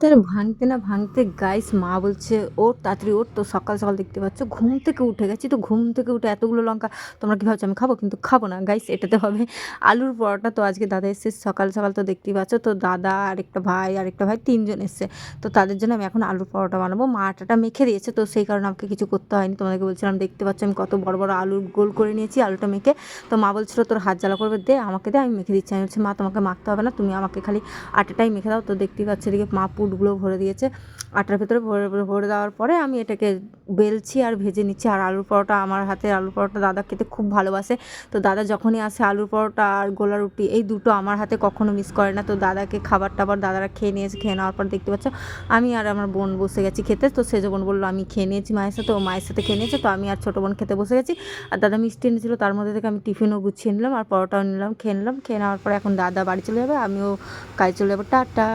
তাহলে ভাঙতে না ভাঙতে গাইস মা বলছে ওর তাড়াতাড়ি ওর তো সকাল সকাল দেখতে পাচ্ছ, ঘুম থেকে উঠে গেছি, তো ঘুম থেকে উঠে এতগুলো লঙ্কা তোমরা কী ভাবছ, আমি খাব? কিন্তু খাব না গাইস এটাতে হবে আলুর পরোটা, তো আজকে দাদা এসছে, সকাল সকাল তো দেখতেই পাচ্ছ, তো দাদা আরেকটা ভাই আরেকটা ভাই তিনজন এসছে, তো তাদের জন্য আমি এখন আলুর পরোটা বানাবো, মা আটাটা মেখে দিয়েছে, তো সেই কারণে আমাকে কিছু করতে হয়নি, তোমাদেরকে বলছিলাম, দেখতে পাচ্ছ, আমি কত বড় বড় আলুর গোল করে নিয়েছি, আলুটা মেখে, তো মা বলছিল, তোর হাত জ্বালা করবে, দে, আমাকে দে, আমি মেখে দিচ্ছি। আমি বলছি, মা, তোমাকে মাখতে হবে না, তুমি আমাকে খালি আটাটাই মেখে দাও। তো দেখতেই পাচ্ছ, এদিকে মা পুটগুলো ভরে দিয়েছে। আটার ভেতরে ভরে ভরে ভরে দেওয়ার পরে আমি এটাকে বেলছি আর ভেজে নিচ্ছি। আর আলুর পরোটা আমার হাতে, আলুর পরোটা দাদা খেতে খুব ভালোবাসে। তো দাদা যখনই আসে আলুর পরোটা আর গোলা রুটি, এই দুটো আমার হাতে কখনো মিস করে না। তো দাদাকে খাবার টাবার দাদারা খেয়ে নিয়েছে, খেয়ে নেওয়ার পর দেখতে পাচ্ছ, আমি আর আমার বোন বসে গেছি খেতে। তো সেজ বোন বলল, আমি খেয়ে নিয়েছি মায়ের সাথে, ও মায়ের সাথে খেয়ে নিয়েছে। তো আমি আর ছোটো বোন খেতে বসে গেছি। আর দাদা মিষ্টি এনেছিল, তার মধ্যে থেকে আমি টিফিনও গুছিয়ে নিলাম আর পরোটাও নিলাম, খেয়ে নিলাম। খেয়ে নেওয়ার পরে এখন দাদা বাড়ি চলে যাবে, আমিও কাজে চলে যাব। টাটা।